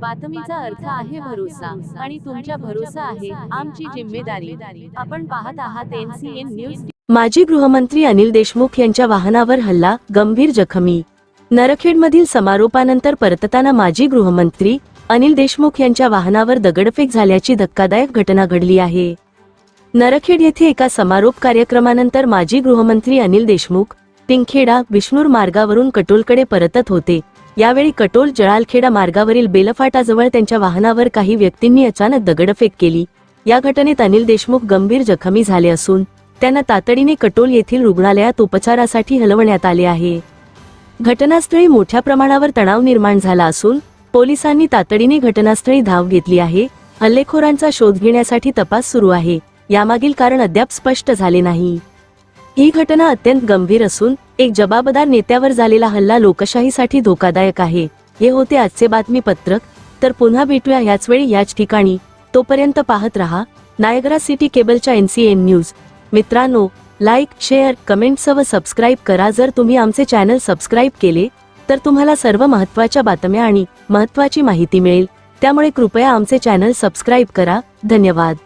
बातमीचा अर्थ आहे भरोसा आणि तुमच्या भरोसा आहे आमची जिम्मेदारी. आपण पाहत आहात एनसीएन न्यूज माजी गृहमंत्री अनिल देशमुख यांच्या वाहनावर हल्ला गंभीर जखमी. नरखेडमधील समारोपानंतर परतताना माजी गृहमंत्री अनिल देशमुख यांच्या वाहनावर दगडफेक झाल्याची धक्कादायक घटना घडली आहे. नरखेड येथे एका समारोप कार्यक्रमानंतर माजी गृहमंत्री अनिल देशमुख पिंगखेडा विष्णूर मार्गावरून कटोलकडे परतत होते. यावेळी कटोल जळालखेडा मार्गावरील बेलफाटाजवळ त्यांच्या वाहनावर काही व्यक्तींनी अचानक दगडफेक केली. या घटनेत अनिल देशमुख गंभीर जखमी झाले असून त्यांना तातडीने कटोल येथील रुग्णालयात उपचारासाठी हलवण्यात आले आहे. घटनास्थळी मोठ्या प्रमाणावर तणाव निर्माण झाला असून पोलिसांनी तातडीने घटनास्थळी धाव घेतली आहे. हल्लेखोरांचा शोध घेण्यासाठी तपास सुरू आहे. यामागील कारण अद्याप स्पष्ट झाले नाही. ही घटना अत्यंत गंभीर असून एक जबाबदार नेत्यावर झालेला हल्ला लोकशाहीसाठी धोकादायक आहे. हे होते आजचे बातमीपत्रक. तर पुन्हा भेटूया याच वेळी याच ठिकाणी. तोपर्यंत पाहत रहा. नायगरा सिटी केबलच्या एनसीएन न्यूज. मित्रांनो लाईक शेअर कमेंट्स व सबस्क्राईब करा. जर तुम्ही आमचे चॅनल सबस्क्राईब केले तर तुम्हाला सर्व महत्त्वाच्या बातम्या आणि महत्त्वाची माहिती मिळेल. त्यामुळे कृपया आमचे चॅनल सबस्क्राईब करा. धन्यवाद.